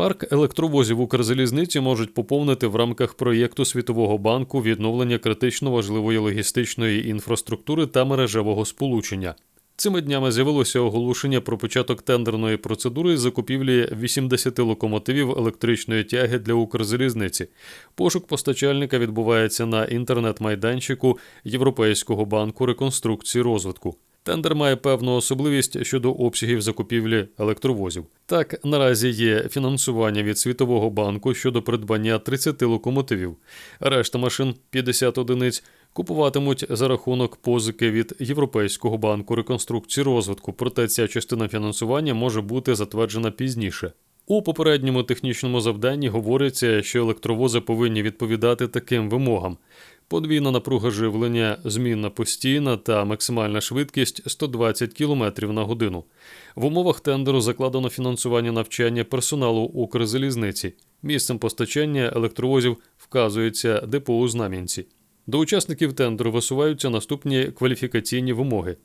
Парк електровозів Укрзалізниці можуть поповнити в рамках проєкту Світового банку відновлення критично важливої логістичної інфраструктури та мережевого сполучення. Цими днями з'явилося оголошення про початок тендерної процедури закупівлі 80 локомотивів електричної тяги для Укрзалізниці. Пошук постачальника відбувається на інтернет-майданчику Європейського банку реконструкції розвитку. Тендер має певну особливість щодо обсягів закупівлі електровозів. Так, наразі є фінансування від Світового банку щодо придбання 30 локомотивів. Решта машин 50 одиниць купуватимуть за рахунок позики від Європейського банку реконструкції розвитку, проте ця частина фінансування може бути затверджена пізніше. У попередньому технічному завданні говориться, що електровози повинні відповідати таким вимогам: подвійна напруга живлення, змінна постійна та максимальна швидкість 120 км на годину. В умовах тендеру закладено фінансування навчання персоналу Укрзалізниці. Місцем постачання електровозів вказується депо у Знам'янці. До учасників тендеру висуваються наступні кваліфікаційні вимоги.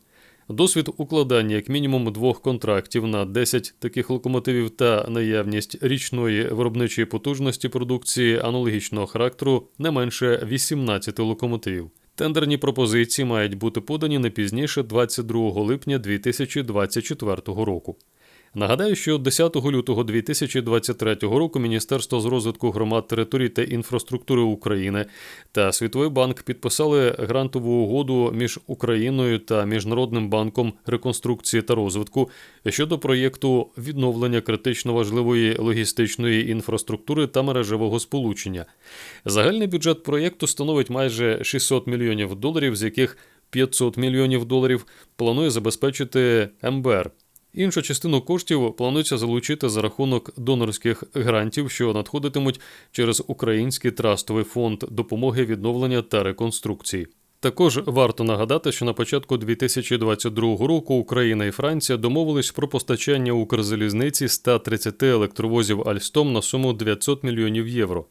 Досвід укладання як мінімум двох контрактів на 10 таких локомотивів та наявність річної виробничої потужності продукції аналогічного характеру не менше 18 локомотивів. Тендерні пропозиції мають бути подані не пізніше 22 липня 2024 року. Нагадаю, що 10 лютого 2023 року Міністерство з розвитку громад територій та інфраструктури України та Світовий банк підписали грантову угоду між Україною та Міжнародним банком реконструкції та розвитку щодо проєкту відновлення критично важливої логістичної інфраструктури та мережевого сполучення. Загальний бюджет проєкту становить майже 600 мільйонів доларів, з яких 500 мільйонів доларів планує забезпечити МБР. Іншу частину коштів планується залучити за рахунок донорських грантів, що надходитимуть через Український трастовий фонд допомоги відновлення та реконструкції. Також варто нагадати, що на початку 2022 року Україна і Франція домовились про постачання Укрзалізниці 130 електровозів Альстом на суму 900 мільйонів євро.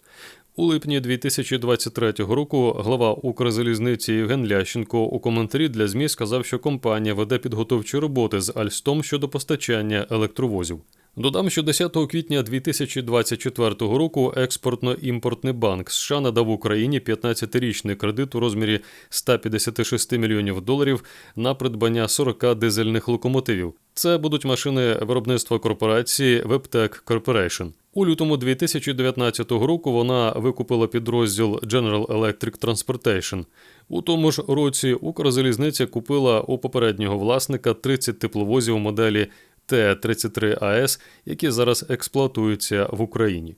У липні 2023 року глава Укрзалізниці Євген Лященко у коментарі для ЗМІ сказав, що компанія веде підготовчі роботи з Альстом щодо постачання електровозів. Додам, що 10 квітня 2024 року експортно-імпортний банк США надав Україні 15-річний кредит у розмірі 156 мільйонів доларів на придбання 40 дизельних локомотивів. Це будуть машини виробництва корпорації WebTech Corporation. У лютому 2019 року вона викупила підрозділ General Electric Transportation. У тому ж році Укрзалізниця купила у попереднього власника 30 тепловозів моделі Т-33АС, які зараз експлуатуються в Україні.